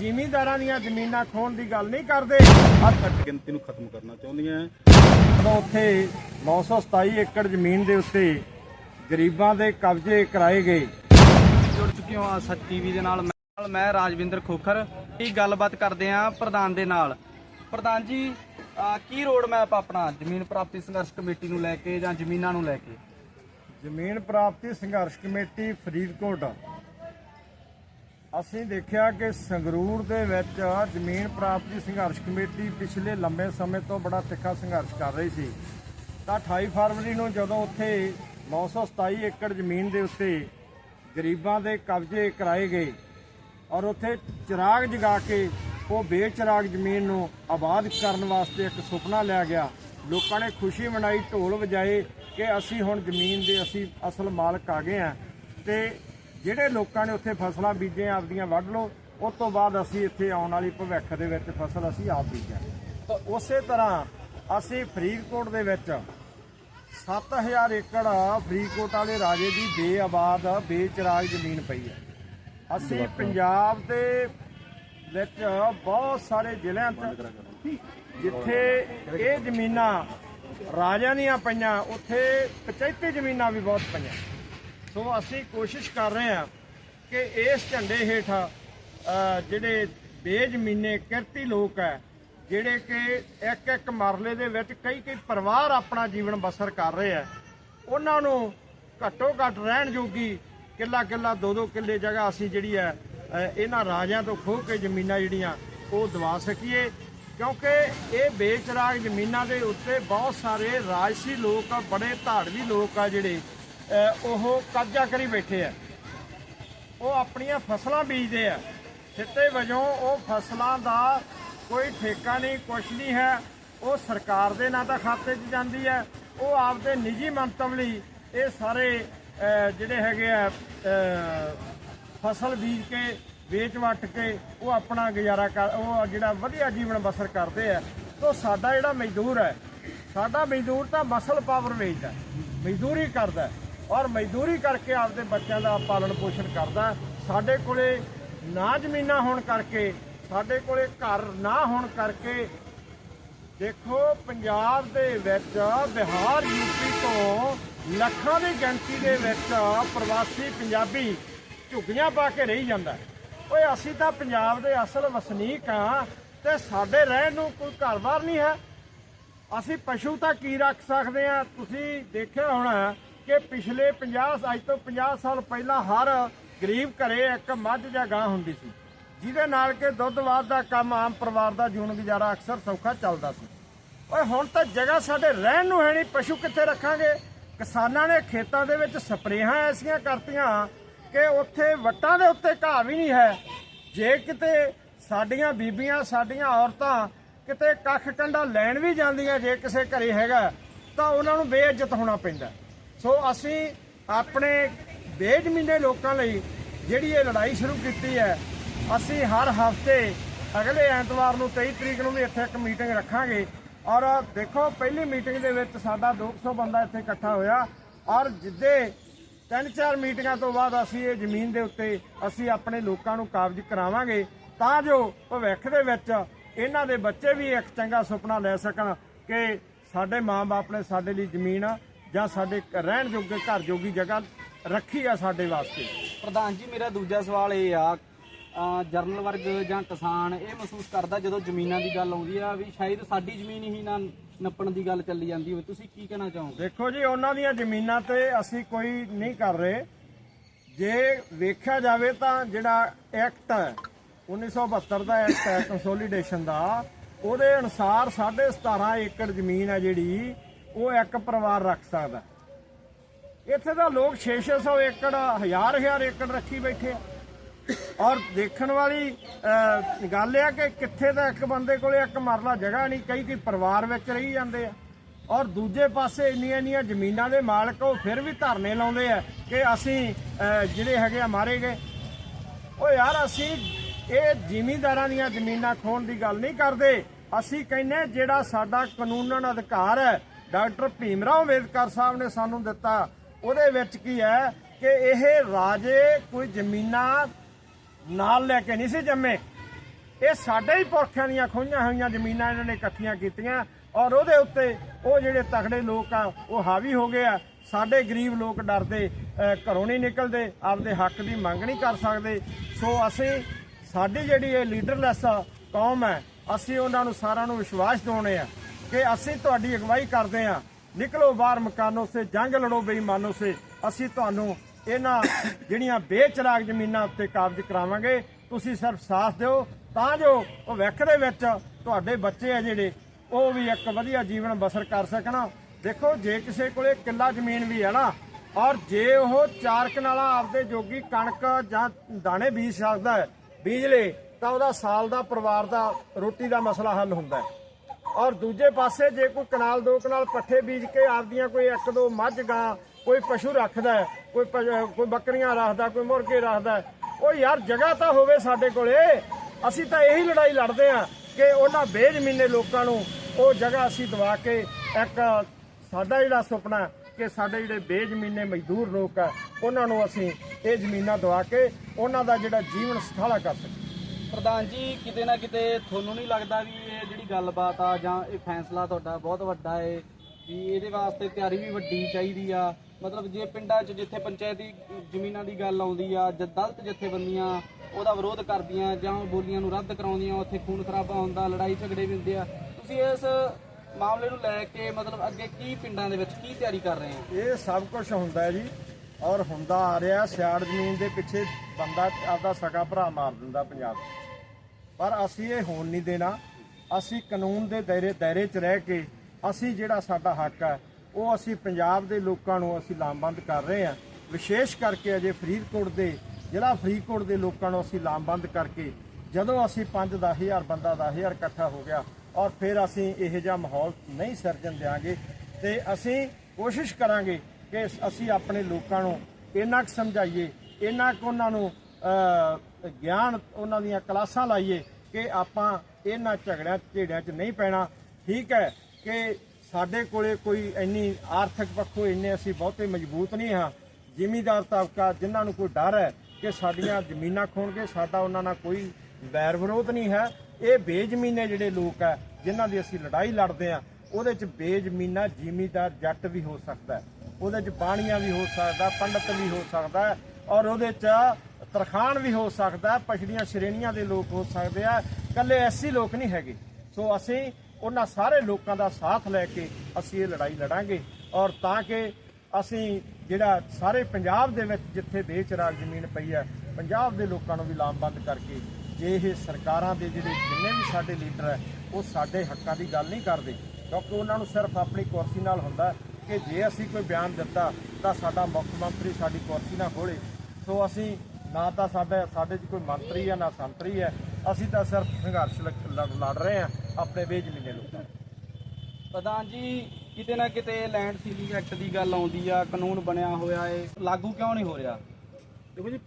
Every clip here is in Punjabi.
ਜ਼ਿਮੀਂਦਾਰਾਂ ਦੀਆਂ ਜ਼ਮੀਨਾਂ ਖੋਣ ਦੀ ਗੱਲ ਨਹੀਂ ਕਰਦੇ। ਘੱਟ ਗਿਣਤੀ ਨੂੰ ਖਤਮ ਕਰਨਾ ਚਾਹੁੰਦੀਆਂ ਜਦੋਂ ਉੱਥੇ 927 ਏਕੜ ਜ਼ਮੀਨ ਦੇ ਉੱਤੇ ਗਰੀਬਾਂ ਦੇ ਕਬਜ਼ੇ ਕਰਾਏ ਗਏ। ਜੁੜ ਚੁੱਕੇ ਹਾਂ ਸੱਚ ਟੀਵੀ ਦੇ ਨਾਲ। ਮੈਂ ਮੈਂ ਰਾਜਵਿੰਦਰ ਖੋਖਰ। ਇਹ ਗੱਲਬਾਤ ਕਰਦੇ ਹਾਂ ਪ੍ਰਧਾਨ ਦੇ ਨਾਲ? ਪ੍ਰਧਾਨ ਜੀ ਅਹ ਕੀ ਰੋਡ ਮੈਪ ਆਪਣਾ? ਜ਼ਮੀਨ ਪ੍ਰਾਪਤੀ ਸੰਘਰਸ਼ ਕਮੇਟੀ ਨੂੰ ਲੈ ਕੇ ਜਾਂ ਜ਼ਮੀਨਾਂ ਨੂੰ ਲੈ ਕੇ? ਜ਼ਮੀਨ ਪ੍ਰਾਪਤੀ ਸੰਘਰਸ਼ ਕਮੇਟੀ ਫਰੀਦਕੋਟ। ਅਸੀਂ ਦੇਖਿਆ ਕਿ ਸੰਗਰੂਰ ਦੇ ਵਿੱਚ ਜ਼ਮੀਨ ਪ੍ਰਾਪਤੀ ਸੰਘਰਸ਼ ਕਮੇਟੀ ਪਿਛਲੇ ਲੰਬੇ ਸਮੇਂ ਤੋਂ ਬੜਾ ਤਿੱਖਾ ਸੰਘਰਸ਼ ਕਰ ਰਹੀ ਸੀ। ਤਾਂ 28 ਫਰਵਰੀ ਨੂੰ ਜਦੋਂ ਉੱਥੇ 927 ਏਕੜ ਜ਼ਮੀਨ ਦੇ ਉੱਤੇ ਗਰੀਬਾਂ ਦੇ ਕਬਜ਼ੇ ਕਰਾਏ ਗਏ ਔਰ ਉੱਥੇ ਚਿਰਾਗ ਜਗਾ ਕੇ ਉਹ ਬੇਚਿਰਾਗ ਜ਼ਮੀਨ ਨੂੰ ਆਬਾਦ ਕਰਨ ਵਾਸਤੇ ਇੱਕ ਸੁਪਨਾ ਲਿਆ ਗਿਆ। ਲੋਕਾਂ ਨੇ ਖੁਸ਼ੀ ਮਨਾਈ, ਢੋਲ ਵਜਾਏ ਕਿ ਅਸੀਂ ਹੁਣ ਜ਼ਮੀਨ ਦੇ ਅਸੀਂ ਅਸਲ ਮਾਲਕ ਆ ਗਏ ਆ ਤੇ ਜਿਹੜੇ ਲੋਕਾਂ ਨੇ ਉੱਥੇ ਫਸਲਾਂ ਬੀਜੀਆਂ ਆਪਦੀਆਂ ਵੱਢ ਲਓ ਉਸ ਤੋਂ ਬਾਅਦ ਅਸੀਂ ਇੱਥੇ ਆਉਣ ਵਾਲੀ ਭਵਿੱਖ ਦੇ ਵਿੱਚ ਫਸਲ ਅਸੀਂ ਆਪ ਬੀਜਾਂਗੇ। ਤਾਂ ਉਸੇ ਤਰ੍ਹਾਂ ਅਸੀਂ ਫਰੀਦਕੋਟ ਦੇ ਵਿੱਚ 7000 ਏਕੜ ਫਰੀਦਕੋਟ ਵਾਲੇ ਰਾਜੇ ਦੀ ਬੇਆਬਾਦ ਬੇਚਰਾਗ ਜ਼ਮੀਨ ਪਈ ਹੈ। ਅਸੀਂ ਪੰਜਾਬ ਦੇ ਵਿੱਚ ਬਹੁਤ ਸਾਰੇ ਜ਼ਿਲ੍ਹਿਆਂ 'ਚ ਜਿੱਥੇ ਇਹ ਜ਼ਮੀਨਾਂ ਰਾਜਿਆਂ ਦੀਆਂ ਪਈਆਂ ਉੱਥੇ ਪੰਚਾਇਤੀ ਜ਼ਮੀਨਾਂ ਵੀ ਬਹੁਤ ਪਈਆਂ। ਸੋ ਅਸੀਂ ਕੋਸ਼ਿਸ਼ ਕਰ ਰਹੇ ਹਾਂ ਕਿ ਇਸ ਝੰਡੇ ਹੇਠ ਜਿਹੜੇ ਬੇਜ਼ਮੀਨੇ ਕਿਰਤੀ ਲੋਕ ਹੈ, ਜਿਹੜੇ ਕਿ ਇੱਕ ਇੱਕ ਮਰਲੇ ਦੇ ਵਿੱਚ ਕਈ ਕਈ ਪਰਿਵਾਰ ਆਪਣਾ ਜੀਵਨ ਬਸਰ ਕਰ ਰਹੇ ਆ ਉਹਨਾਂ ਨੂੰ ਘੱਟੋ ਘੱਟ ਰਹਿਣ ਜੋਗੀ ਕਿੱਲਾ ਕਿੱਲਾ ਦੋ ਦੋ ਕਿੱਲੇ ਜਗ੍ਹਾ ਅਸੀਂ ਜਿਹੜੀ ਹੈ ਇਹਨਾਂ ਰਾਜਿਆਂ ਤੋਂ ਖੋਹ ਕੇ ਜ਼ਮੀਨਾਂ ਜਿਹੜੀਆਂ, ਉਹ ਦਵਾ ਸਕੀਏ। ਕਿਉਂਕਿ ਇਹ ਬੇਚਰਾਗ ਜ਼ਮੀਨਾਂ ਦੇ ਉੱਤੇ ਬਹੁਤ ਸਾਰੇ ਰਾਜਸੀ ਲੋਕ ਆ, ਬੜੇ ਧਾੜਵੀ ਲੋਕ ਆ ਜਿਹੜੇ ਉਹ ਕਬਜ਼ਾ ਕਰੀ ਬੈਠੇ ਆ। ਉਹ ਆਪਣੀਆਂ ਫਸਲਾਂ ਬੀਜਦੇ ਆ। ਸਿੱਟੇ ਵਜੋਂ ਉਹ ਫਸਲਾਂ ਦਾ ਕੋਈ ਠੇਕਾ ਨਹੀਂ, ਕੁਛ ਨਹੀਂ ਹੈ। ਉਹ ਸਰਕਾਰ ਦੇ ਨਾਂ ਦਾ ਖਾਤੇ 'ਚ ਜਾਂਦੀ ਹੈ। ਉਹ ਆਪਦੇ ਨਿੱਜੀ ਮੰਤਵ ਲਈ ਇਹ ਸਾਰੇ ਜਿਹੜੇ ਹੈਗੇ ਆ ਫਸਲ ਬੀਜ ਕੇ, ਵੇਚ ਵਟ ਕੇ ਉਹ ਆਪਣਾ ਗੁਜ਼ਾਰਾ ਕਰ, ਉਹ ਜਿਹੜਾ ਵਧੀਆ ਜੀਵਨ ਬਸਰ ਕਰਦੇ ਆ। ਤੋਂ ਸਾਡਾ ਜਿਹੜਾ ਮਜ਼ਦੂਰ ਹੈ, ਸਾਡਾ ਮਜ਼ਦੂਰ ਤਾਂ ਮਸਲ ਪਾਵਰ ਵੇਚਦਾ ਹੈ। ਮਜ਼ਦੂਰੀ ਕਰਦਾ ਔਰ ਮਜ਼ਦੂਰੀ ਕਰਕੇ ਆਪਦੇ ਬੱਚਿਆਂ ਦਾ ਪਾਲਣ ਪੋਸ਼ਣ ਕਰਦਾ। ਸਾਡੇ ਕੋਲੇ ਨਾ ਜ਼ਮੀਨਾਂ ਹੋਣ ਕਰਕੇ, ਸਾਡੇ ਕੋਲੇ ਘਰ ਨਾ ਹੋਣ ਕਰਕੇ, ਦੇਖੋ ਪੰਜਾਬ ਦੇ ਵਿੱਚ ਬਿਹਾਰ ਯੂਪੀ ਤੋਂ ਲੱਖਾਂ ਦੀ ਗਿਣਤੀ ਦੇ ਵਿੱਚ ਪ੍ਰਵਾਸੀ ਪੰਜਾਬੀ ਝੁੱਗੀਆਂ ਪਾ ਕੇ ਰਹੀ ਜਾਂਦਾ ਹੈ। ਓਏ ਅਸੀਂ ਤਾਂ ਪੰਜਾਬ ਦੇ ਅਸਲ ਵਸਨੀਕ ਆ ਤੇ ਸਾਡੇ ਰਹਿਣ ਨੂੰ ਕੋਈ ਘਰ-ਬਾਰ ਨਹੀਂ ਹੈ। ਅਸੀਂ ਪਸ਼ੂ ਤਾਂ ਕੀ ਰੱਖ ਸਕਦੇ ਆ ਤੁਸੀਂ ਦੇਖਿਆ ਹੋਣਾ ਕਿ ਪਿਛਲੇ 50 ਅੱਜ ਤੋਂ 50 ਸਾਲ ਪਹਿਲਾਂ ਹਰ ਗਰੀਬ ਘਰੇ ਇੱਕ ਮੱਝ ਜਾਂ ਗਾਂ ਹੁੰਦੀ ਸੀ। ਜਿਹਦੇ ਨਾਲ ਕਿ ਦੁੱਧ ਦੁੱਧਵਾਦ ਦਾ ਕੰਮ ਆਮ ਪਰਿਵਾਰ ਦਾ ਜੂਨ ਗੁਜ਼ਾਰਾ ਅਕਸਰ ਸੌਖਾ ਚੱਲਦਾ ਸੀ। ਓਏ ਹੁਣ ਤਾਂ ਜਗ੍ਹਾ ਸਾਡੇ ਰਹਿਣ ਨੂੰ ਹੈ ਨਹੀਂ, ਪਸ਼ੂ ਕਿੱਥੇ ਰੱਖਾਂਗੇ? ਕਿਸਾਨਾਂ ਨੇ ਖੇਤਾਂ ਦੇ ਵਿੱਚ ਸਪਰੇਹਾਂ ਐਸੀਆਂ ਕਰਤੀਆਂ ਕਿ ਉੱਥੇ ਵੱਟਾਂ ਦੇ ਉੱਤੇ ਘਾਹ ਵੀ ਨਹੀਂ ਹੈ। ਜੇ ਕਿਤੇ ਸਾਡੀਆਂ ਬੀਬੀਆਂ, ਸਾਡੀਆਂ ਔਰਤਾਂ ਕਿਤੇ ਕੱਖ ਕੰਡਾ ਲੈਣ ਵੀ ਜਾਂਦੀਆਂ ਜੇ ਕਿਸੇ ਘਰੇ ਹੈਗਾ, ਤਾਂ ਉਹਨਾਂ ਨੂੰ ਬੇਇੱਜ਼ਤ ਹੋਣਾ ਪੈਂਦਾ। ਸੋ ਅਸੀਂ ਆਪਣੇ ਬੇਜ਼ਮੀਨੇ ਲੋਕਾਂ ਲਈ ਜਿਹੜੀ ਇਹ ਲੜਾਈ ਸ਼ੁਰੂ ਕੀਤੀ ਹੈ, ਅਸੀਂ ਹਰ ਹਫ਼ਤੇ ਅਗਲੇ ਐਤਵਾਰ ਨੂੰ 23 ਤਰੀਕ ਨੂੰ ਵੀ ਇੱਥੇ ਇੱਕ ਮੀਟਿੰਗ ਰੱਖਾਂਗੇ। ਔਰ ਦੇਖੋ, ਪਹਿਲੀ ਮੀਟਿੰਗ ਦੇ ਵਿੱਚ ਸਾਡਾ 200 ਬੰਦਾ ਇੱਥੇ ਇਕੱਠਾ ਹੋਇਆ। ਔਰ ਜਿੱਦੇ ਤਿੰਨ ਚਾਰ ਮੀਟਿੰਗਾਂ ਤੋਂ ਬਾਅਦ ਅਸੀਂ ਇਹ ਜ਼ਮੀਨ ਦੇ ਉੱਤੇ ਅਸੀਂ ਆਪਣੇ ਲੋਕਾਂ ਨੂੰ ਕਾਬਜ਼ ਕਰਾਵਾਂਗੇ, ਤਾਂ ਜੋ ਭਵਿੱਖ ਦੇ ਵਿੱਚ ਇਹਨਾਂ ਦੇ ਬੱਚੇ ਵੀ ਇੱਕ ਚੰਗਾ ਸੁਪਨਾ ਲੈ ਸਕਣ ਕਿ ਸਾਡੇ ਮਾਂ-ਬਾਪ ਨੇ ਸਾਡੇ ਲਈ ਜ਼ਮੀਨ ਜਾਂ ਸਾਡੇ ਰਹਿਣ ਜੋਗੇ ਘਰ ਜੋਗੀ ਜਗ੍ਹਾ ਰੱਖੀ ਆ ਸਾਡੇ ਵਾਸਤੇ। ਪ੍ਰਧਾਨ ਜੀ ਮੇਰਾ ਦੂਜਾ ਸਵਾਲ ਇਹ ਆ ਜਰਨਲ ਵਰਗ ਜਾਂ ਕਿਸਾਨ ਇਹ ਮਹਿਸੂਸ ਕਰਦਾ ਜਦੋਂ ਜ਼ਮੀਨਾਂ ਦੀ ਗੱਲ ਆਉਂਦੀ ਆ ਵੀ ਸ਼ਾਇਦ ਸਾਡੀ ਜ਼ਮੀਨ ਹੀ ਨਾ ਨੱਪਣ ਦੀ ਗੱਲ ਚੱਲੀ ਜਾਂਦੀ ਹੋਵੇ। ਤੁਸੀਂ ਕੀ ਕਹਿਣਾ ਚਾਹੋਗੇ? ਦੇਖੋ ਜੀ ਉਹਨਾਂ ਦੀਆਂ ਜ਼ਮੀਨਾਂ ਤੇ ਅਸੀਂ ਕੋਈ ਨਹੀਂ ਕਰ ਰਹੇ। ਜੇ ਵੇਖਿਆ ਜਾਵੇ ਤਾਂ ਜਿਹੜਾ ਐਕਟ ਹੈ 1972 ਦਾ ਐਕਟ ਹੈ ਕੰਸੋਲੀਡੇਸ਼ਨ ਦਾ ਉਹਦੇ ਅਨੁਸਾਰ 17.5 ਏਕੜ ਜ਼ਮੀਨ ਹੈ ਜਿਹੜੀ ਉਹ ਇੱਕ ਪਰਿਵਾਰ ਰੱਖ ਸਕਦਾ। ਇੱਥੇ ਤਾਂ ਲੋਕ 6-600 ਏਕੜ ਹਜ਼ਾਰ ਹਜ਼ਾਰ ਏਕੜ ਰੱਖੀ ਬੈਠੇ ਆ। ਔਰ ਦੇਖਣ ਵਾਲੀ ਗੱਲ ਇਹ ਆ ਕਿ ਕਿੱਥੇ ਤਾਂ ਇੱਕ ਬੰਦੇ ਕੋਲੇ ਇੱਕ ਮਰਲਾ ਜਗ੍ਹਾ ਨਹੀਂ, ਕਈ ਕਈ ਪਰਿਵਾਰ ਵਿੱਚ ਰਹੀ ਜਾਂਦੇ ਆ। ਔਰ ਦੂਜੇ ਪਾਸੇ ਇੰਨੀਆਂ ਇੰਨੀਆਂ ਜ਼ਮੀਨਾਂ ਦੇ ਮਾਲਕ ਉਹ ਫਿਰ ਵੀ ਧਰਨੇ ਲਾਉਂਦੇ ਆ ਕਿ ਅਸੀਂ ਜਿਹੜੇ ਹੈਗੇ ਆ ਮਾਰੇ ਗਏ। ਉਹ ਯਾਰ, ਅਸੀਂ ਇਹ ਜ਼ਿਮੀਂਦਾਰਾਂ ਦੀਆਂ ਜ਼ਮੀਨਾਂ ਖੋਣ ਦੀ ਗੱਲ ਨਹੀਂ ਕਰਦੇ। ਅਸੀਂ ਕਹਿੰਨੇ ਜਿਹੜਾ ਸਾਡਾ ਕਾਨੂੰਨਨ ਅਧਿਕਾਰ ਹੈ ਡਾਕਟਰ ਭੀਮਰਾਓ ਅੰਬੇਦਕਰ ਸਾਹਿਬ ਨੇ ਸਾਨੂੰ ਦਿੱਤਾ। ਉਹਦੇ ਵਿੱਚ ਕੀ ਹੈ ਕਿ ਇਹ ਰਾਜੇ ਕੋਈ ਜ਼ਮੀਨਾਂ ਨਾਲ ਲੈ ਕੇ ਨਹੀਂ ਸੀ ਜੰਮੇ। ਇਹ ਸਾਡੇ ਹੀ ਪੁਰਖਿਆਂ ਦੀਆਂ ਖੋਈਆਂ ਹੋਈਆਂ ਜ਼ਮੀਨਾਂ ਇਹਨਾਂ ਨੇ ਇਕੱਠੀਆਂ ਕੀਤੀਆਂ ਔਰ ਉਹਦੇ ਉੱਤੇ ਉਹ ਜਿਹੜੇ ਤਖੜੇ ਲੋਕ ਆ, ਉਹ ਹਾਵੀ ਹੋ ਗਏ ਆ। ਸਾਡੇ ਗਰੀਬ ਲੋਕ ਡਰਦੇ ਘਰੋਂ ਨਹੀਂ ਨਿਕਲਦੇ, ਆਪਦੇ ਹੱਕ ਦੀ ਮੰਗ ਨਹੀਂ ਕਰ ਸਕਦੇ। ਸੋ ਅਸੀਂ, ਸਾਡੀ ਜਿਹੜੀ ਇਹ ਲੀਡਰਲੈਸ ਕੌਮ ਹੈ, ਅਸੀਂ ਉਹਨਾਂ ਨੂੰ ਸਾਰਿਆਂ ਨੂੰ ਵਿਸ਼ਵਾਸ ਦਿਵਾਉਣੇ ਆ। ਕਿ ਅਸੀਂ ਤੁਹਾਡੀ ਅਗਵਾਈ ਕਰਦੇ ਹਾਂ। ਨਿਕਲੋ ਬਾਹਰ ਮਕਾਨੋਂ ਸੇ, ਜੰਗ ਲੜੋ ਬੇਈਮਾਨੋ ਸੇ। ਅਸੀਂ ਤੁਹਾਨੂੰ ਇਹਨਾਂ ਜਿਹੜੀਆਂ ਬੇਚਰਾਗ ਜ਼ਮੀਨਾਂ ਉੱਤੇ ਕਾਬਜ਼ ਕਰਾਵਾਂਗੇ, ਤੁਸੀਂ ਸਿਰਫ ਸਾਥ ਦਿਓ। ਤਾਂ ਜੋ ਭਵਿੱਖ ਦੇ ਵਿੱਚ ਤੁਹਾਡੇ ਬੱਚੇ ਆ ਜਿਹੜੇ, ਉਹ ਵੀ ਇੱਕ ਵਧੀਆ ਜੀਵਨ ਬਸਰ ਕਰ ਸਕਣ। ਦੇਖੋ, ਜੇ ਕਿਸੇ ਕੋਲੇ ਕਿੱਲਾ ਜ਼ਮੀਨ ਵੀ ਹੈ ਨਾ, ਔਰ ਜੇ ਉਹ ਚਾਰ ਕਨਾਲਾ ਆਪਦੇ ਜੋਗੀ ਕਣਕ ਜਾਂ ਦਾਣੇ ਬੀਜ ਸਕਦਾ ਹੈ, ਬੀਜ ਲੇ, ਤਾਂ ਉਹਦਾ ਸਾਲ ਦਾ, ਪਰਿਵਾਰ ਦਾ, ਰੋਟੀ ਦਾ ਮਸਲਾ ਹੱਲ ਹੁੰਦਾ ਹੈ। ਔਰ ਦੂਜੇ ਪਾਸੇ ਜੇ ਕੋਈ ਕਨਾਲ ਦੋ ਕਨਾਲ ਪੱਠੇ ਬੀਜ ਕੇ ਆਪਦੀਆਂ ਕੋਈ ਇੱਕ ਦੋ ਮੱਝ ਗਾਂ ਕੋਈ ਪਸ਼ੂ ਰੱਖਦਾ ਕੋਈ ਕੋਈ ਬੱਕਰੀਆਂ ਰੱਖਦਾ, ਕੋਈ ਮੁਰਗੇ ਰੱਖਦਾ ਉਹ ਯਾਰ ਜਗ੍ਹਾ ਤਾਂ ਹੋਵੇ ਸਾਡੇ ਕੋਲੇ। ਅਸੀਂ ਤਾਂ ਇਹੀ ਲੜਾਈ ਲੜਦੇ ਆ ਕਿ ਉਹਨਾਂ ਬੇਜ਼ਮੀਨੇ ਲੋਕਾਂ ਨੂੰ ਉਹ ਜਗ੍ਹਾ ਅਸੀਂ ਦਵਾ ਕੇ ਇੱਕ ਸਾਡਾ ਜਿਹੜਾ ਸੁਪਨਾ ਕਿ ਸਾਡੇ ਜਿਹੜੇ ਬੇਜ਼ਮੀਨੇ ਮਜ਼ਦੂਰ ਲੋਕ ਆ ਉਹਨਾਂ ਨੂੰ ਅਸੀਂ ਇਹ ਜ਼ਮੀਨਾਂ ਦਵਾ ਕੇ ਉਹਨਾਂ ਦਾ ਜਿਹੜਾ ਜੀਵਨ ਸਥਾਲਾ ਕਰ ਸਕੀਏ। ਪ੍ਰਧਾਨ ਜੀ, ਕਿਤੇ ਨਾ ਕਿਤੇ ਤੁਹਾਨੂੰ ਨਹੀਂ ਲੱਗਦਾ ਵੀ ਇਹ ਗੱਲਬਾਤ ਆ ਜਾਂ ਇਹ ਫੈਸਲਾ ਤੁਹਾਡਾ ਬਹੁਤ ਵੱਡਾ ਹੈ ਵੀ ਇਹਦੇ ਵਾਸਤੇ ਤਿਆਰੀ ਵੀ ਵੱਡੀ ਚਾਹੀਦੀ ਆ। ਮਤਲਬ ਜੇ ਪਿੰਡਾਂ 'ਚ ਜਿੱਥੇ ਪੰਚਾਇਤੀ ਜ਼ਮੀਨਾਂ ਦੀ ਗੱਲ ਆਉਂਦੀ ਆ, ਜਾਂ ਜਥੇਬੰਦੀਆਂ, ਉਹਦਾ ਵਿਰੋਧ ਕਰਦੀਆਂ, ਜਾਂ ਬੋਲੀਆਂ ਨੂੰ ਰੱਦ ਕਰਾਉਂਦੀਆਂ, ਉੱਥੇ ਖੂਨ ਖਰਾਬਾ ਹੁੰਦਾ, ਲੜਾਈ ਝਗੜੇ ਵੀ ਹੁੰਦੇ ਆ, ਤੁਸੀਂ ਇਸ ਮਾਮਲੇ ਨੂੰ ਲੈ ਕੇ ਮਤਲਬ ਅੱਗੇ ਕੀ ਪਿੰਡਾਂ ਦੇ ਵਿੱਚ ਕੀ ਤਿਆਰੀ ਕਰ ਰਹੇ ਹੋ? ਇਹ ਸਭ ਕੁਝ ਹੁੰਦਾ ਹੈ ਜੀ, ਔਰ ਹੁੰਦਾ ਆ ਰਿਹਾ ਸਿਆੜ ਜ਼ਮੀਨ ਦੇ ਪਿੱਛੇ ਬੰਦਾ ਆਪਦਾ ਸਕਾ ਭਰਾ ਮਾਰ ਦਿੰਦਾ ਪੰਜਾਬ ਪਰ ਅਸੀਂ ਇਹ ਹੋਣ ਨਹੀਂ ਦੇਣਾ ਅਸੀਂ ਕਾਨੂੰਨ ਦੇ ਦਾਇਰੇ ਦਾਇਰੇ 'ਚ ਰਹਿ ਕੇ ਅਸੀਂ ਜਿਹੜਾ ਸਾਡਾ ਹੱਕ ਹੈ ਉਹ ਅਸੀਂ ਪੰਜਾਬ ਦੇ ਲੋਕਾਂ ਨੂੰ ਅਸੀਂ ਲਾਮਬੰਦ ਕਰ ਰਹੇ ਹਾਂ। ਵਿਸ਼ੇਸ਼ ਕਰਕੇ ਅਜੇ ਫਰੀਦਕੋਟ ਦੇ, ਜ਼ਿਲ੍ਹਾ ਫਰੀਦਕੋਟ ਦੇ ਲੋਕਾਂ ਨੂੰ ਅਸੀਂ ਲਾਮਬੰਦ ਕਰਕੇ ਜਦੋਂ ਅਸੀਂ 5 ਹਜ਼ਾਰ ਬੰਦਾ 10000 ਇਕੱਠਾ ਹੋ ਗਿਆ ਔਰ ਫਿਰ ਅਸੀਂ ਇਹੋ ਜਿਹਾ ਮਾਹੌਲ ਨਹੀਂ ਸਿਰਜਣ ਦਿਆਂਗੇ ਤੇ ਅਸੀਂ ਕੋਸ਼ਿਸ਼ ਕਰਾਂਗੇ ਕਿ ਅਸੀਂ ਆਪਣੇ ਲੋਕਾਂ ਨੂੰ ਇੰਨਾ ਕੁ ਸਮਝਾਈਏ, ਇੰਨਾ ਕੁ ਉਹਨਾਂ ਨੂੰ ਗਿਆਨ ਉਹਨਾਂ ਦੀਆਂ ਕਲਾਸਾਂ ਲਾਈਏ ਕਿ ਆਪਾਂ ਇਹਨਾਂ ਝਗੜਿਆਂ ਝੇੜਿਆਂ 'ਚ ਨਹੀਂ ਪੈਣਾ। ਠੀਕ ਹੈ ਕਿ ਸਾਡੇ ਕੋਲੇ ਕੋਈ ਇੰਨੀ ਆਰਥਿਕ ਪੱਖੋਂ ਇੰਨੇ ਅਸੀਂ ਬਹੁਤੇ ਮਜ਼ਬੂਤ ਨਹੀਂ ਹਾਂ। ਜ਼ਿਮੀਦਾਰ ਤਬਕਾ ਜਿਨ੍ਹਾਂ ਨੂੰ ਕੋਈ ਡਰ ਹੈ ਕਿ ਸਾਡੀਆਂ ਜ਼ਮੀਨਾਂ ਖੋਣਗੇ, ਸਾਡਾ ਉਹਨਾਂ ਨਾਲ ਕੋਈ ਵੈਰ ਵਿਰੋਧ ਨਹੀਂ ਹੈ। ਇਹ ਬੇਜ਼ਮੀਨੇ ਜਿਹੜੇ ਲੋਕ ਹੈ, ਜਿਨ੍ਹਾਂ ਦੀ ਅਸੀਂ ਲੜਾਈ ਲੜਦੇ ਆ ਉਹਦੇ ਚ ਬੇਜ਼ਮੀਨਾ ਜ਼ਿਮੀਦਾਰ ਜੱਟ ਵੀ ਹੋ ਸਕਦਾ ਉਹਦੇ ਚ ਬਾਣੀਆਂ ਵੀ ਹੋ ਸਕਦਾ, ਪੰਡਤ ਵੀ ਹੋ ਸਕਦਾ ਔਰ ਉਹਦੇ ਚ ਤਰਖਾਨ ਵੀ ਹੋ ਸਕਦਾ ਪਛੜੀਆਂ ਸ਼੍ਰੇਣੀਆਂ ਦੇ ਲੋਕ ਹੋ ਸਕਦੇ ਆ। ਕੱਲੇ ਐਸੀ ਲੋਕ ਨਹੀਂ ਹੈਗੇ। ਸੋ ਅਸੀਂ ਉਹਨਾਂ ਸਾਰੇ ਲੋਕਾਂ ਦਾ ਸਾਥ ਲੈ ਕੇ ਅਸੀਂ ਇਹ ਲੜਾਈ ਲੜਾਂਗੇ ਔਰ ਤਾਂ ਕਿ ਅਸੀਂ ਜਿਹੜਾ ਸਾਰੇ ਪੰਜਾਬ ਦੇ ਵਿੱਚ ਜਿੱਥੇ ਬੇਚਰਾਗ ਜ਼ਮੀਨ ਪਈ ਹੈ, ਪੰਜਾਬ ਦੇ ਲੋਕਾਂ ਨੂੰ ਵੀ ਲਾਮਬੰਦ ਕਰਕੇ ਜੇ ਇਹ ਸਰਕਾਰਾਂ ਦੇ ਜਿਹੜੇ ਜਿੰਨੇ ਵੀ ਸਾਡੇ ਲੀਡਰ ਹੈ, ਉਹ ਸਾਡੇ ਹੱਕਾਂ ਦੀ ਗੱਲ ਨਹੀਂ ਕਰਦੇ। ਕਿਉਂਕਿ ਉਹਨਾਂ ਨੂੰ ਸਿਰਫ ਆਪਣੀ ਕੁਰਸੀ ਨਾਲ ਹੁੰਦਾ ਕਿ ਜੇ ਅਸੀਂ ਕੋਈ ਬਿਆਨ ਦਿੱਤਾ ਤਾਂ ਸਾਡਾ ਮੁੱਖ ਮੰਤਰੀ ਸਾਡੀ ਕੁਰਸੀ ਨਾ ਖੋਲੇ। ਸੋ ਅਸੀਂ ਨਾ ਤਾਂ ਸਾਡੇ ਸਾਡੇ 'ਚ ਕੋਈ ਮੰਤਰੀ ਹੈ ਨਾ ਸੰਤਰੀ ਹੈ ਅਸੀਂ ਤਾਂ ਸਿਰਫ ਸੰਘਰਸ਼ ਲੜ ਲੜ ਰਹੇ ਹਾਂ ਆਪਣੇ ਬੇਜ਼ਮੀਨੇ ਲੋਕਾਂ। ਪ੍ਰਧਾਨ ਜੀ ਕਿਤੇ ਨਾ ਕਿਤੇ ਲੈਂਡ ਸੀਲਿੰਗ ਐਕਟ ਦੀ ਗੱਲ ਆਉਂਦੀ ਆ ਕਾਨੂੰਨ ਬਣਿਆ ਹੋਇਆ ਏ। ਲਾਗੂ ਕਿਉਂ ਨਹੀਂ ਹੋ ਰਿਹਾ? ਦੇਖੋ ਜੀ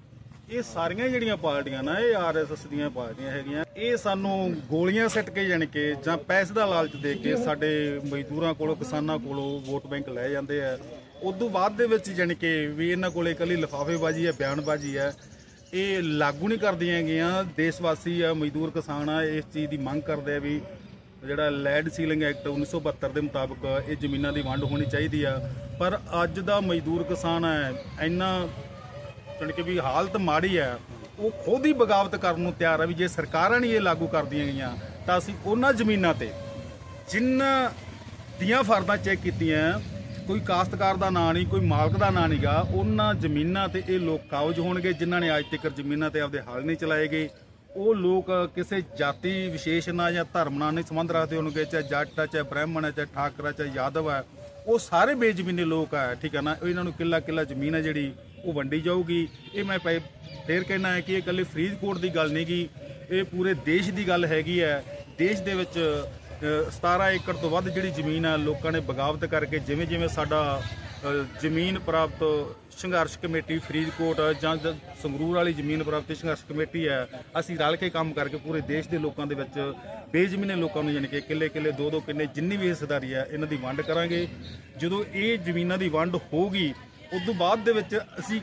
ਇਹ ਸਾਰੀਆਂ ਜਿਹੜੀਆਂ ਪਾਰਟੀਆਂ ਨਾ ਇਹ ਆਰਐਸਐਸ ਦੀਆਂ ਪਾਰਟੀਆਂ ਹੈਗੀਆਂ ਇਹ ਸਾਨੂੰ ਗੋਲੀਆਂ ਸਿੱਟ ਕੇ ਜਾਣੀ ਕਿ ਜਾਂ ਪੈਸੇ ਦਾ ਲਾਲਚ ਦੇ ਕੇ ਸਾਡੇ ਮਜ਼ਦੂਰਾਂ ਕੋਲੋਂ ਕਿਸਾਨਾਂ ਕੋਲੋਂ ਵੋਟ ਬੈਂਕ ਲੈ ਜਾਂਦੇ ਆ। ਉਦੋਂ ਬਾਅਦ ਦੇ ਵਿੱਚ ਜਾਣੀ ਕਿ ਵੀ ਇਹਨਾਂ ਕੋਲੇ ਇਕੱਲੀ ਲਿਫਾਫੇਬਾਜ਼ੀ ਹੈ ਬਿਆਨਬਾਜ਼ੀ ਹੈ ਇਹ ਲਾਗੂ ਨਹੀਂ ਕਰਦੀਆਂ ਹੈਗੀਆਂ। ਦੇਸ਼ ਵਾਸੀ ਆ, ਮਜ਼ਦੂਰ ਕਿਸਾਨ ਆ, ਇਸ ਚੀਜ਼ ਦੀ ਮੰਗ ਕਰਦੇ ਆ ਵੀ ਜਿਹੜਾ ਲੈਡ ਸੀਲਿੰਗ ਐਕਟ 1972 ਦੇ ਮੁਤਾਬਕ ਇਹ ਜ਼ਮੀਨਾਂ ਦੀ ਵੰਡ ਹੋਣੀ ਚਾਹੀਦੀ ਆ। ਪਰ ਅੱਜ ਦਾ ਮਜ਼ਦੂਰ ਕਿਸਾਨ ਹੈ, ਇੰਨਾ ਜਾਣੀ ਕਿ ਵੀ ਹਾਲਤ ਮਾੜੀ ਹੈ, ਉਹ ਖੁਦ ਹੀ ਬਗਾਵਤ ਕਰਨ ਨੂੰ ਤਿਆਰ ਹੈ ਵੀ ਜੇ ਸਰਕਾਰਾਂ ਨਹੀਂ ਇਹ ਲਾਗੂ ਕਰਦੀਆਂ ਗਈਆਂ, ਤਾਂ ਅਸੀਂ ਉਹਨਾਂ ਜ਼ਮੀਨਾਂ ਤੇ ਜਿਨ੍ਹਾਂ ਦੀਆਂ ਫਰਦਾਂ ਚੈੱਕ ਕੀਤੀਆਂ ਕੋਈ ਕਾਸ਼ਤਕਾਰ ਦਾ ਨਾਂ ਨਹੀਂ, ਕੋਈ ਮਾਲਕ ਦਾ ਨਾਂ ਨਹੀਂਗਾ। ਉਹਨਾਂ ਜ਼ਮੀਨਾਂ ਤੇ ਇਹ ਲੋਕ ਕਾਬਜ ਹੋਣਗੇ, ਜਿਨ੍ਹਾਂ ਨੇ ਅੱਜ ਤੱਕ ਜ਼ਮੀਨਾਂ ਤੇ ਆਪਦੇ ਹੱਲ ਨਹੀਂ ਚਲਾਏ ਗਏ। ਉਹ ਲੋਕ ਕਿਸੇ ਜਾਤੀ ਵਿਸ਼ੇਸ਼ ਨਾਲ ਜਾਂ ਧਰਮ ਨਾਲ ਨਹੀਂ ਸੰਬੰਧ ਰੱਖਦੇ ਹੋਣਗੇ, ਚਾਹੇ ਜੱਟ ਹੈ ਚਾਹੇ ਬ੍ਰਾਹਮਣ ਹੈ ਚਾਹੇ ਠਾਕਰ ਹੈ ਚਾਹੇ ਯਾਦਵ ਹੈ ਉਹ ਸਾਰੇ ਬੇਜ਼ਮੀਨੇ ਲੋਕ ਹੈ ਠੀਕ ਹੈ ਨਾ? ਇਹਨਾਂ ਨੂੰ ਕਿੱਲਾ ਕਿੱਲਾ ਜ਼ਮੀਨ ਹੈ ਜਿਹੜੀ, ਉਹ ਵੰਡੀ ਜਾਊਗੀ। ਇਹ ਮੈਂ ਪਏ- ਫੇਰ ਕਹਿਣਾ ਹੈ ਕਿ ਇਹ ਇਕੱਲੇ ਫਰੀਦਕੋਟ ਦੀ ਗੱਲ ਨਹੀਂ ਗੀ ਇਹ ਪੂਰੇ ਦੇਸ਼ ਦੀ ਗੱਲ ਹੈਗੀ ਹੈ। ਦੇਸ਼ ਦੇ ਵਿੱਚ 17 ਏਕੜ ਤੋਂ ਵੱਧ ਜਿਹੜੀ ਜ਼ਮੀਨ ਹੈ ਲੋਕਾਂ ਨੇ ਬਗਾਵਤ ਕਰਕੇ ਜਿਵੇਂ ਜਿਵੇਂ ਸਾਡਾ ਜ਼ਮੀਨ ਪ੍ਰਾਪਤ ਸੰਘਰਸ਼ ਕਮੇਟੀ ਫਰੀਦਕੋਟ ਜਾਂ ਸੰਗਰੂਰ ਵਾਲੀ ਜ਼ਮੀਨ ਪ੍ਰਾਪਤੀ ਸੰਘਰਸ਼ ਕਮੇਟੀ ਹੈ, ਅਸੀਂ ਰਲ ਕੇ ਕੰਮ ਕਰਕੇ ਪੂਰੇ ਦੇਸ਼ ਦੇ ਲੋਕਾਂ ਦੇ ਵਿੱਚ ਬੇਜ਼ਮੀਨੇ ਲੋਕਾਂ ਨੂੰ ਯਾਨੀ ਕਿ ਕਿੱਲੇ ਕਿੱਲੇ, ਦੋ ਦੋ ਕਿੱਲੇ ਜਿੰਨੀ ਵੀ ਹਿੱਸੇਦਾਰੀ ਹੈ, ਇਹਨਾਂ ਦੀ ਵੰਡ ਕਰਾਂਗੇ। ਜਦੋਂ ਇਹ ਜ਼ਮੀਨਾਂ ਦੀ ਵੰਡ ਹੋਊਗੀ, ਉਸ ਤੋਂ ਬਾਅਦ ਦੇ ਵਿੱਚ ਅਸੀਂ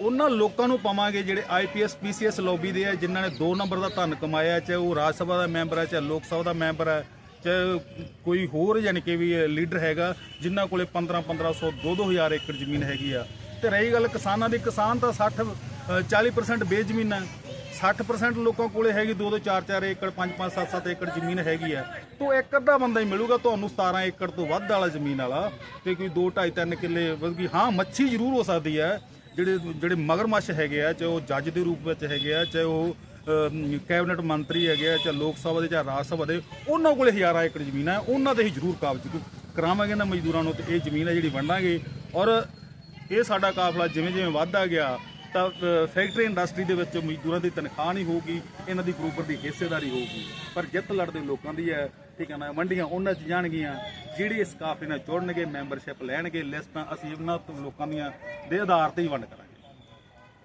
ਉਹਨਾਂ ਲੋਕਾਂ ਨੂੰ ਪਾਵਾਂਗੇ ਜਿਹੜੇ ਆਈਪੀਐਸ ਪੀਸੀਐਸ ਲੌਬੀ ਦੇ ਆ, ਜਿਨ੍ਹਾਂ ਨੇ 2 ਨੰਬਰ ਦਾ ਧਨ ਕਮਾਇਆ, ਚਾਹੇ ਉਹ ਰਾਜ ਸਭਾ ਦਾ ਮੈਂਬਰ ਹੈ, ਚਾਹੇ ਲੋਕ ਸਭਾ ਦਾ ਮੈਂਬਰ ਹੈ। ਚਾਹੇ ਕੋਈ ਹੋਰ ਯਾਨੀ ਕਿ ਵੀ ਲੀਡਰ ਹੈਗਾ ਜਿਨ੍ਹਾਂ ਕੋਲੇ 15 1500 2 2000 ਏਕੜ ਜ਼ਮੀਨ ਹੈਗੀ ਆ। ਤੇ ਰਹੀ ਗੱਲ ਕਿਸਾਨਾਂ ਦੀ ਕਿਸਾਨ ਤਾਂ 60 ਅ, 40% ਬੇਜ਼ਮੀਨ ਹੈ 60% ਲੋਕਾਂ ਕੋਲੇ ਹੈਗੀ 2 2 4 4 ਏਕੜ 5 5 7 7 ਏਕੜ ਜ਼ਮੀਨ ਹੈਗੀ ਆ। ਤੋਂ ਇੱਕ ਅੱਧਾ ਬੰਦਾ ਹੀ ਮਿਲੂਗਾ ਤੁਹਾਨੂੰ 17 ਏਕੜ ਤੋਂ ਵੱਧ ਵਾਲਾ ਜ਼ਮੀਨ ਵਾਲਾ ਤੇ ਕੋਈ 2 2.5 3 ਕਿੱਲੇ ਬਲਕਿ ਹਾਂ ਮੱਛੀ ਜ਼ਰੂਰ ਹੋ ਸਕਦੀ ਹੈ ਜਿਹੜੇ ਜਿਹੜੇ ਮਗਰਮੱਛ ਹੈਗੇ ਆ ਚਾਹੇ ਉਹ ਜੱਜ ਦੇ ਰੂਪ ਵਿੱਚ ਹੈਗੇ ਆ ਚਾਹੇ ਉਹ ਕੈਬਨਿਟ ਮੰਤਰੀ ਹੈਗੇ ਆ, ਚਾਹੇ ਲੋਕ ਸਭਾ ਦੇ, ਚਾਹੇ ਰਾਜ ਸਭਾ ਦੇ, ਉਹਨਾਂ ਕੋਲੇ ਹਜ਼ਾਰਾਂ ਏਕੜ ਜ਼ਮੀਨਾਂ ਹੈ ਉਹਨਾਂ ਤੇ ਹੀ ਜ਼ਰੂਰ ਕਾਬਜ਼ ਕਰਾਵਾਂਗੇ ਨਾ ਮਜ਼ਦੂਰਾਂ ਨੂੰ ਤੇ ਇਹ ਜ਼ਮੀਨ ਹੈ ਜਿਹੜੀ ਵੰਡਾਂਗੇ। ਔਰ ਇਹ ਸਾਡਾ ਕਾਫਲਾ ਜਿਵੇਂ ਜਿਵੇਂ ਵੱਧਦਾ ਗਿਆ, ਤਾਂ ਫੈਕਟਰੀ ਇੰਡਸਟਰੀ ਦੇ ਵਿੱਚ ਮਜ਼ਦੂਰਾਂ ਦੀ ਤਨਖਾਹ ਨਹੀਂ ਹੋਊਗੀ, ਇਹਨਾਂ ਦੀ ਬਰੋਬਰ ਦੀ ਹਿੱਸੇਦਾਰੀ ਹੋਊਗੀ। ਪਰ ਜਿੱਤ ਲੜਦੇ ਲੋਕਾਂ ਦੀ ਹੈ, ਠੀਕ ਹੈ ਨਾ ਮੰਡੀਆਂ ਉਹਨਾਂ 'ਚ ਜਾਣਗੀਆਂ, ਜਿਹੜੀ ਇਸ ਕਾਫਲੇ ਨਾਲ ਜੁੜਨਗੇ ਮੈਂਬਰਸ਼ਿਪ ਲੈਣਗੇ, ਲਿਸਟਾਂ ਅਸੀਂ ਉਹਨਾਂ ਤੋਂ ਲੋਕਾਂ ਦੀਆਂ ਦੇ ਆਧਾਰ ਤੇ ਹੀ ਵੰਡ ਕਰਾਂਗੇ।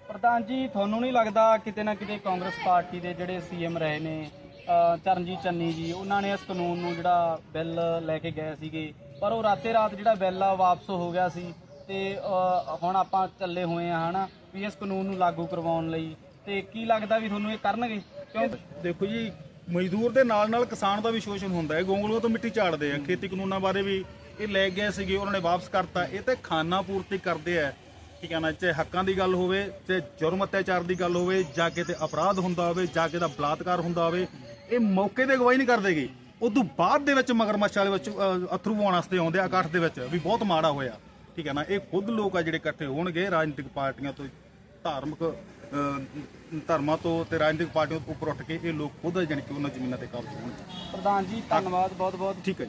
ਪ੍ਰਧਾਨ ਜੀ ਤੁਹਾਨੂੰ ਨਹੀਂ ਲੱਗਦਾ ਕਿਤੇ ਨਾ ਕਿਤੇ ਕਾਂਗਰਸ ਪਾਰਟੀ ਦੇ ਜਿਹੜੇ ਸੀਐਮ ਰਹੇ ਨੇ ਅਹ ਚਰਨਜੀਤ ਚੰਨੀ ਜੀ ਉਹਨਾਂ ਨੇ ਇਸ ਕਾਨੂੰਨ ਨੂੰ ਜਿਹੜਾ ਬਿੱਲ ਲੈ ਕੇ ਗਏ ਸੀਗੇ ਪਰ ਉਹ ਰਾਤੇ ਰਾਤ ਜਿਹੜਾ ਬਿੱਲ ਆ ਵਾਪਸ ਹੋ ਗਿਆ ਸੀ ਤੇ ਅਹ, ਹੁਣ ਆਪਾਂ ਚੱਲੇ ਹੋਏ ਆ ਹਨਾ ਵੀ ਇਸ ਕਾਨੂੰਨ ਨੂੰ ਲਾਗੂ ਕਰਵਾਉਣ ਲਈ। ਤੇ ਕੀ ਲੱਗਦਾ ਵੀ ਤੁਹਾਨੂੰ ਇਹ ਕਰਨਗੇ? ਕਿਉਂ? ਦੇਖੋ ਜੀ ਮਜ਼ਦੂਰ ਦੇ ਨਾਲ ਨਾਲ ਕਿਸਾਨ ਦਾ ਵੀ ਸ਼ੋਸ਼ਣ ਹੁੰਦਾ ਹੈ। ਗੋਂਗਲੂਆਂ ਤੋਂ ਮਿੱਟੀ ਝਾੜਦੇ ਆ। ਖੇਤੀ ਕਾਨੂੰਨਾਂ ਬਾਰੇ ਵੀ ਇਹ ਲੈ ਗਏ ਸੀਗੇ ਉਹਨਾਂ ਨੇ ਵਾਪਸ ਕਰਤਾ। ਇਹ ਤਾਂ ਖਾਨਾ ਪੂਰਤੀ ਕਰਦੇ ਆ। ਠੀਕ ਹੈ ਨਾ ਚਾਹੇ ਹੱਕਾਂ ਦੀ ਗੱਲ ਹੋਵੇ ਚਾਹੇ ਜੁਰਮ ਅਤਿਆਚਾਰ ਦੀ ਗੱਲ ਹੋਵੇ ਜਾਂ ਕਿਤੇ ਅਪਰਾਧ ਹੁੰਦਾ ਹੋਵੇ ਜਾਂ ਕਿਤੇ ਬਲਾਤਕਾਰ ਹੁੰਦਾ ਹੋਵੇ ਇਹ ਮੌਕੇ ਤੇ ਗਵਾਹੀ ਨਹੀਂ ਕਰਦੇਗੇ ਉਦੋਂ ਬਾਅਦ ਦੇ ਵਿੱਚ ਮਗਰਮੱਛ ਵਾਲੇ ਵਿੱਚ ਅਥਰੂ ਪਾਉਣ ਵਾਸਤੇ ਆਉਂਦੇ ਆ ਇਕੱਠ ਦੇ ਵਿੱਚ ਵੀ ਬਹੁਤ ਮਾੜਾ ਹੋਇਆ। ਠੀਕ ਹੈ ਨਾ? ਇਹ ਖੁਦ ਲੋਕ ਆ ਜਿਹੜੇ ਇਕੱਠੇ ਹੋਣਗੇ ਰਾਜਨੀਤਿਕ ਪਾਰਟੀਆਂ ਤੋਂ ਧਾਰਮਿਕ ਧਰਮਾਂ ਤੋਂ ਤੇ ਰਾਜਨੀਤਿਕ ਪਾਰਟੀਆਂ ਤੋਂ ਉੱਪਰ ਉੱਠ ਕੇ ਇਹ ਲੋਕ ਖੁਦ ਜਾਣੀ ਕਿ ਉਹਨਾਂ ਜ਼ਮੀਨਾਂ ਤੇ ਕਬਜ਼ਾ ਹੋਣਗੇ। ਪ੍ਰਧਾਨ ਜੀ ਧੰਨਵਾਦ ਬਹੁਤ ਬਹੁਤ ਠੀਕ ਹੈ